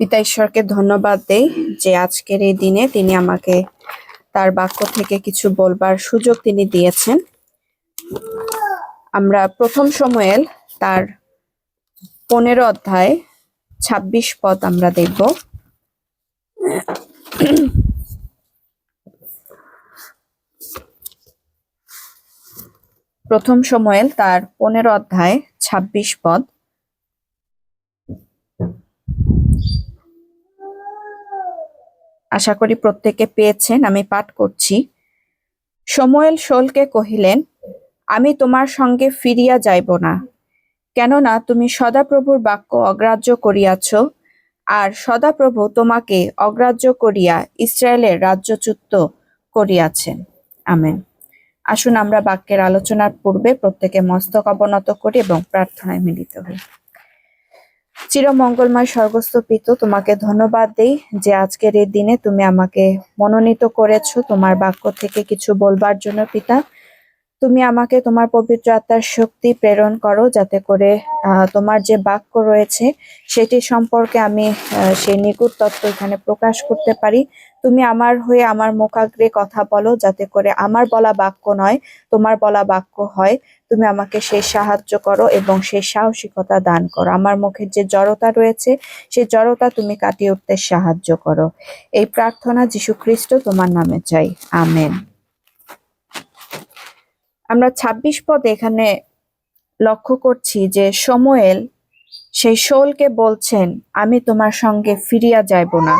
পিতা ঈশ্বরকে ধন্যবাদ দেই যে আজকের এই দিনে তিনি আমাকে তার বাক্য থেকে কিছু বলবার সুযোগ তিনি দিয়েছেন। আমরা প্রথম সময়েল তার পনেরো অধ্যায় ছাব্বিশ পদ আমরা দেখব। প্রথম সময়েল তার পনেরো অধ্যায় ছাব্বিশ পদ। আশা করি প্রত্যেকে পেয়েছেন, আমি পাঠ করছি। সময়েল শোলকে কহিলেন, আমি তোমার সঙ্গে ফিরিয়া যাইব না। কেননা তুমি সদাপ্রভুর বাক্য অগ্রাহ্য করিয়াছ, আর সদাপ্রভু তোমাকে অগ্রাহ্য করিয়া ইসরায়েলের রাজ্যচ্যুত করিয়াছেন। আমেন। আসুন আমরা বাক্যের আলোচনার পূর্বে প্রত্যেকে মস্তক অবনত করি এবং প্রার্থনায় মিলিত হই। চিরমঙ্গলময় স্বর্গস্থ পিত, তোমাকে ধন্যবাদ দেই যে আজকের এই দিনে তুমি আমাকে মনোনীত করেছ তোমার বাক্য থেকে কিছু বলবার জন্য পিতা। তুমি আমাকে তোমার পবিত্র আত্মার শক্তি প্রেরণ করো যাতে করে তোমার যে বাক্য রয়েছে সেটি সম্পর্কে আমি সেই নিকুট তত্ত্ব এখানে প্রকাশ করতে পারি। তুমি আমার হয়ে আমার মুখাগ্রে কথা বলো, যাতে করে আমার বলা বাক্য নয়, তোমার বলা বাক্য হয়। তুমি আমাকে সেই সাহায্য করো এবং সেই সাহসিকতা দান করো। আমার মুখের যে জড়তা রয়েছে সেই জড়তা তুমি কাটিয়ে উঠতে সাহায্য করো। এই প্রার্থনা যীশু খ্রিস্ট তোমার নামে চাই। আমেন। আমরা ২৬ পদ এখানে লক্ষ্য করছি যে সময়েল সেই শোলকে বলছেন, আমি তোমার সঙ্গে ফিরিয়া যাইব না।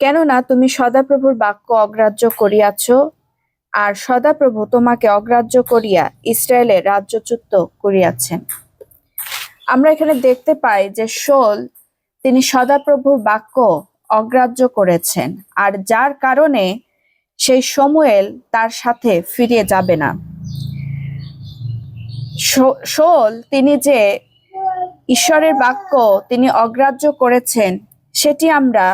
কেননা তুমি সদাপ্রভুর বাক্য অগ্রাহ্য করিয়াছ, আর সদাপ্রভু তোমাকে অগ্রাহ্য করিয়া ইসরায়েলের রাজ্যচ্যুত করিয়াছেন। আমরা এখানে দেখতে পাই যে শোল তিনি সদাপ্রভুর বাক্য অগ্রাহ্য করেছেন, আর যার কারণে সেই সমুয়েল তার সাথে ফিরিয়ে যাবে না। শোল তিনি যে ঈশ্বরের বাক্য তিনি অগ্রাহ্য করেছেন, সেটি আমরা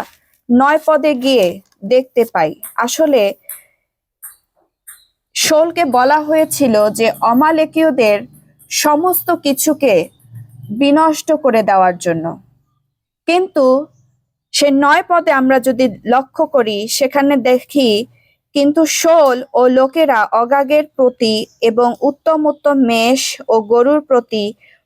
নয় পদে গিয়ে দেখতে পাই। আসলে শোলকে বলা হয়েছিল যে অমালেকীয়দের সমস্ত কিছুকে বিনষ্ট করে দেওয়ার জন্য। কিন্তু সে নয় পদে আমরা যদি লক্ষ্য করি, সেখানে দেখি কিন্তু শোল ও লোকেরা অগাগের প্রতি এবং উত্তম উত্তম মেষ ও গরুর প্রতি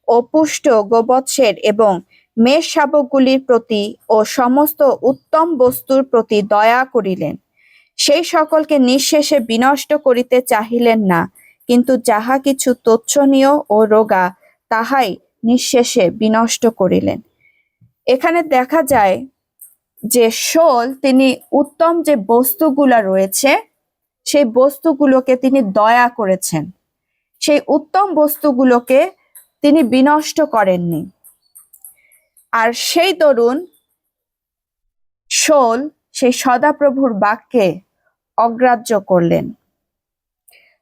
ও পুষ্ট গোবৎসের এবং মেষ শাবকগুলির প্রতি ও সমস্ত উত্তম বস্তুর প্রতি দয়া করিলেন। সেই সকলকে নিঃশেষে বিনষ্ট করিতে চাহিলেন না, কিন্তু যাহা কিছু তচ্ছনীয় ও রোগা, তাহাই নিঃশেষে বিনষ্ট করিলেন। এখানে দেখা যায় যে শোল তিনি উত্তম যে বস্তুগুলা রয়েছে, সেই বস্তুগুলোকে তিনি দয়া করেছেন। সেই উত্তম বস্তুগুলোকে তিনি বিনষ্ট করেননি। আর সেই তরুণ শোল সেই সদাপ্রভুর বাক্যে অগ্রাহ্য করলেন।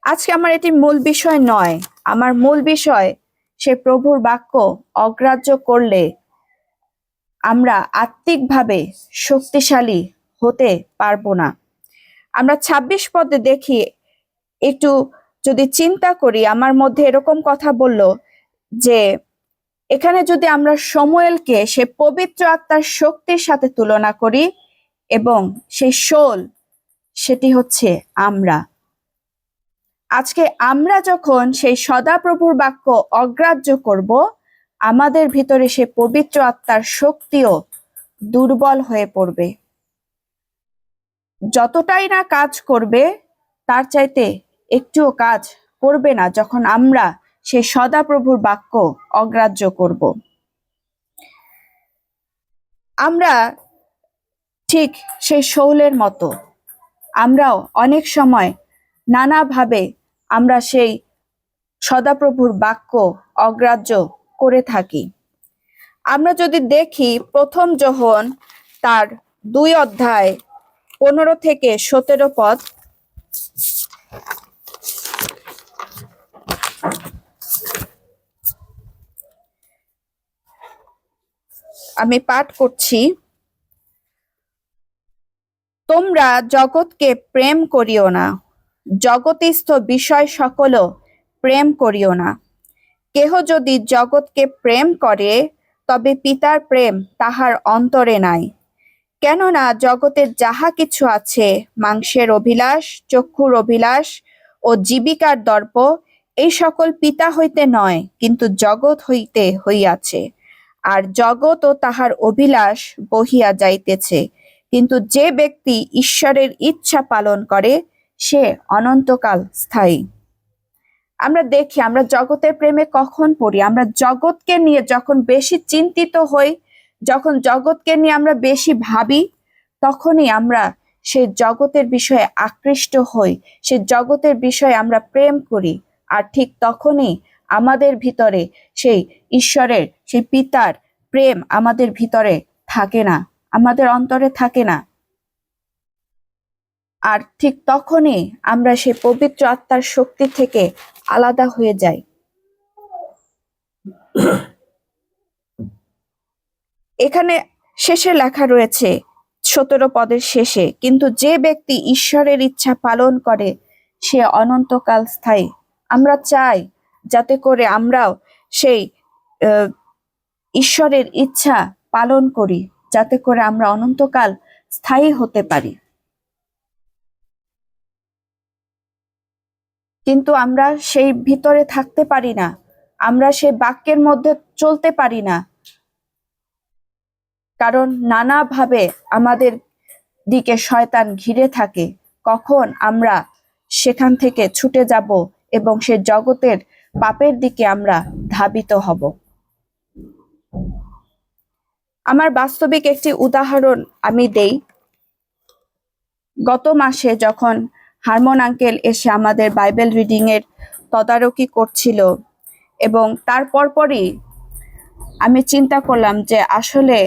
আজকে আমার এটি মূল বিষয় নয়, আমার মূল বিষয় সে প্রভুর বাক্য অগ্রাহ্য করলে আমরা আত্মিকভাবে শক্তিশালী হতে পারব না। আমরা ২৬ পদে দেখি, একটু যদি চিন্তা করি, আমার মধ্যে এরকম কথা বলল যে এখানে যদি আমরা সময়েলকে সে পবিত্র আত্মার শক্তির সাথে তুলনা করি এবং সেই শোল, সেটি হচ্ছে আমরা। আজকে আমরা যখন সেই সদাপ্রভুর বাক্য অগ্রাহ্য করব, আমাদের ভিতরে সে পবিত্র আত্মার শক্তিও দুর্বল হয়ে পড়বে। যতটাই না কাজ করবে, তার চাইতে একটুও কাজ করবে না। যখন আমরা সেই সদাপ্রভুর বাক্য অগ্রাহ্য করব। আমরা ঠিক সেই শৌলের মতো। আমরাও অনেক সময় নানাভাবে আমরা সেই সদাপ্রভুর বাক্য অগ্রাহ্য করে থাকি। আমরা যদি দেখি প্রথম যোহন তার দুই অধ্যায় পনেরো থেকে সতেরো পদ আমি পাঠ করছি। তোমরা জগৎকে প্রেম করিও না। জগতিস্থ বিষয় সকলও প্রেম করিও না। কেহ যদি জগৎকে প্রেম করে, তবে পিতার প্রেম তাহার অন্তরে নাই। কেননা জগতের যাহা কিছু আছে, মাংসের অভিলাষ, চক্ষুর অভিলাষ ও জীবিকার দর্প, এই সকল পিতা হইতে নয়, কিন্তু জগৎ হইতে হইয়াছে। আর জগৎ ও তাহার অভিলাষ বহিয়া যাইতেছে। কিন্তু যে ব্যক্তি ঈশ্বরের ইচ্ছা পালন করে, সে অনন্তকাল স্থায়ী। আমরা দেখি, আমরা জগতের প্রেমে কখন পড়ি? আমরা জগৎকে নিয়ে যখন বেশি চিন্তিত হই, যখন জগৎকে নিয়ে আমরা বেশি ভাবি, তখনই আমরা সে জগতের বিষয়ে আকৃষ্ট হই, সে জগতের বিষয়ে আমরা প্রেম করি। আর ঠিক তখনই আমাদের ভিতরে সেই ঈশ্বরের, সেই পিতার প্রেম আমাদের ভিতরে থাকে না, আমাদের অন্তরে থাকে না। আর ঠিক তখনই আমরা সেই পবিত্র আত্মার শক্তি থেকে আলাদা হয়ে যাই। এখানে শেষে লেখা রয়েছে, সতেরো পদের শেষে, কিন্তু যে ব্যক্তি ঈশ্বরের ইচ্ছা পালন করে, সে অনন্তকাল স্থায়ী। আমরা চাই যাতে করে আমরাও সেই ঈশ্বরের ইচ্ছা পালন করি, যাতে করে আমরা অনন্তকাল স্থায়ী হতে পারি। কিন্তু আমরা সেই ভিতরে থাকতে পারি না, আমরা সেই বাক্যের মধ্যে চলতে পারি না। কারণ নানাভাবে আমাদের দিকে শয়তান ঘিরে থাকে, কখন আমরা সেখান থেকে ছুটে যাব এবং সে জগতের পাপের দিকে আমরা ধাবিত হব। আমার বাস্তবিক একটি উদাহরণ আমি দেই। গত মাসে যখন হারমোন আঙ্কেল এসে আমাদের বাইবেল রিডিং এর তদারকি করছিল এবং তারপর পরই আমি চিন্তা করলাম যে আসলে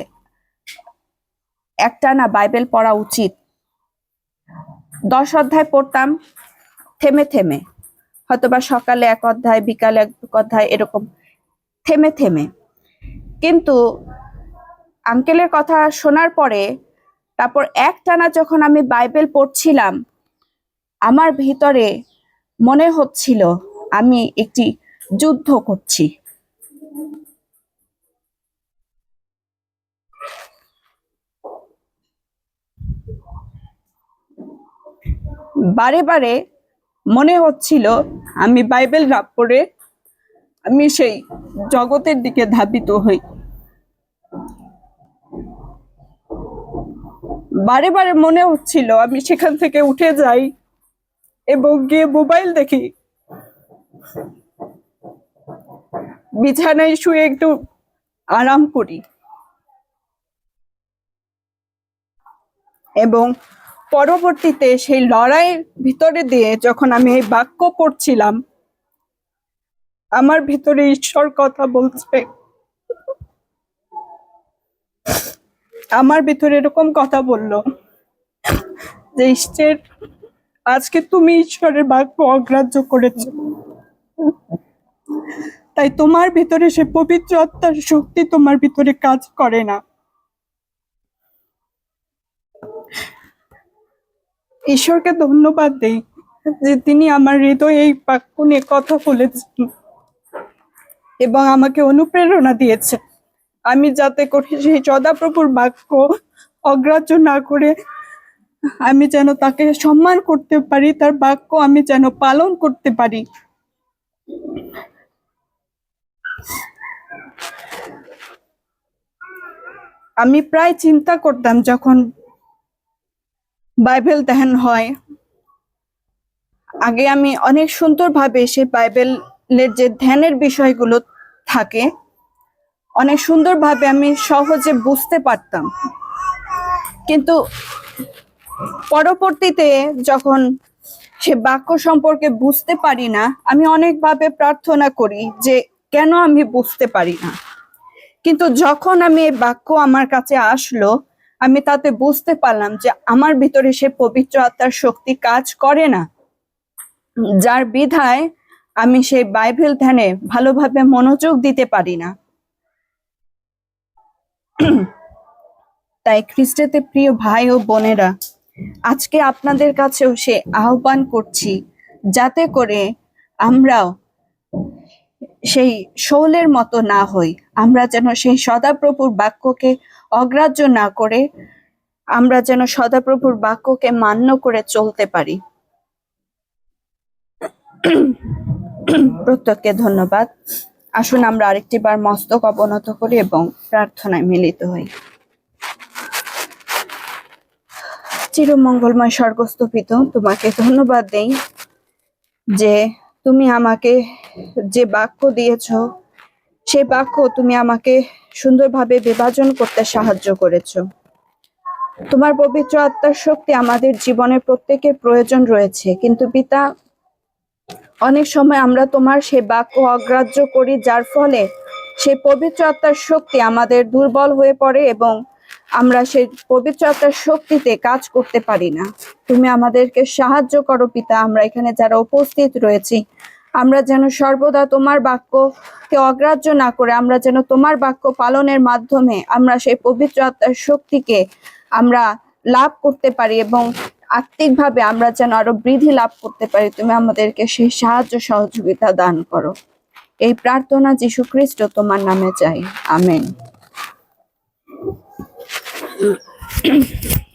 একটানা বাইবেল পড়া উচিত। দশ অধ্যায় পড়তাম, থেমে থেমে। হয়তোবা সকালে এক অধ্যায়, বিকালে এক অধ্যায় এরকম থেমে থেমে। কিন্তু আঙ্কেলের কথা শোনার পরে তারপর একটানা যখন আমি বাইবেল পড়ছিলাম, আমার ভিতরে মনে হচ্ছিল আমি একটি যুদ্ধ করছি। বারে বারে মনে হচ্ছিল আমি বাইবেল না পড়ে আমি সেই জগতের দিকে ধাবিত হই। বারে বারে মনে হচ্ছিল আমি সেখান থেকে উঠে যাই এবং গিয়ে মোবাইল দেখি। বিছানায় শুয়ে একটু আরাম করি। এবং পরবর্তীতে সেই লড়াইয়ের ভিতরে দিয়ে যখন আমি এই বাক্য পড়ছিলাম, আমার ভিতরে ঈশ্বর কথা বলছে। আমার ভিতরে এরকম কথা বলল যে, ঈশ্বর, আজকে তুমি ঈশ্বরের বাক্য অগ্রাহ্য করেছ। তাই তোমার ভিতরে সে পবিত্র আত্মার শক্তি তোমার ভিতরে কাজ করে না। ঈশ্বরকে ধন্যবাদ দেই যে তিনি আমার হৃদয়ে এই বাক্য নিয়ে কথা বলেছেন এবং আমাকে অনুপ্রেরণা দিয়েছে আমি যাতে করে সেই সদাপ্রভুর বাক্য অগ্রাহ্য না করে আমি যেন তাকে সম্মান করতে পারি, তার বাক্য আমি যেন পালন করতে পারি। আমি প্রায় চিন্তা করতাম যখন বাইবেল ধ্যান হয়। আগে আমি অনেক সুন্দরভাবে সে বাইবেলের যে ধ্যানের বিষয়গুলো থাকে, অনেক সুন্দরভাবে আমি সহজে বুঝতে পারতাম। কিন্তু পরবর্তীতে যখন সে বাক্য সম্পর্কে বুঝতে পারি না, আমি অনেকভাবে প্রার্থনা করি যে কেন আমি বুঝতে পারি না। কিন্তু যখন আমি এই বাক্য আমার কাছে আসলো আমি তাতে বুঝতে পারলাম যে আমার ভিতরে সে পবিত্র আত্মার শক্তি কাজ করে না। যার বিধায় আমি সেই বাইবেল ধ্যানে ভালোভাবে মনোযোগ দিতে পারি না। তাই খ্রিস্টেতে প্রিয় ভাই ও বোনেরা, আজকে আপনাদের কাছেও সে আহ্বান করছি, যাতে করে আমরাও সেই শৌলের মতো না হই। আমরা যেন সেই সদাপ্রভুর বাক্যকে অগ্রাহ্য না করে আমরা যেন সদাপ্রভুর বাক্যকে মান্য করে চলতে পারি। প্রত্যেককে ধন্যবাদ। আসুন আমরা আরেকটি বার মস্তক অবনত করি এবং প্রার্থনায় মিলিত হই। চিরমঙ্গলময় স্বর্গস্থ পিত, তোমাকে ধন্যবাদ দেই যে তুমি আমাকে যে বাক্য দিয়েছ সেই বাক্য তুমি আমাকে সুন্দরভাবে বিভাজন করতে সাহায্য করেছ। তোমার পবিত্র আত্মার শক্তি আমাদের জীবনে প্রত্যেকের প্রয়োজন রয়েছে, কিন্তু পিতা, অনেক সময় আমরা তোমার সে বাক্য অগ্রাহ্য করি, যার ফলে সেই পবিত্র আত্মার শক্তি আমাদের দুর্বল হয়ে পড়ে এবং আমরা সেই পবিত্র আত্মার শক্তিতে কাজ করতে পারি না। তুমি আমাদেরকে সাহায্য করো পিতা, আমরা এখানে যারা উপস্থিত রয়েছি আমরা যেন সর্বদা তোমার বাক্যকে অগ্রাহ্য না করে, আমরা যেন তোমার বাক্য পালনের মাধ্যমে আমরা সেই পবিত্র আত্মার শক্তিকে আমরা লাভ করতে পারি এবং আত্মিকভাবে আমরা যেন আরও বৃদ্ধি লাভ করতে পারি। তুমি আমাদেরকে সেই সাহায্য সহযোগিতা দান করো। এই প্রার্থনা যীশু খ্রিস্ট তোমার নামে চাই। আমেন।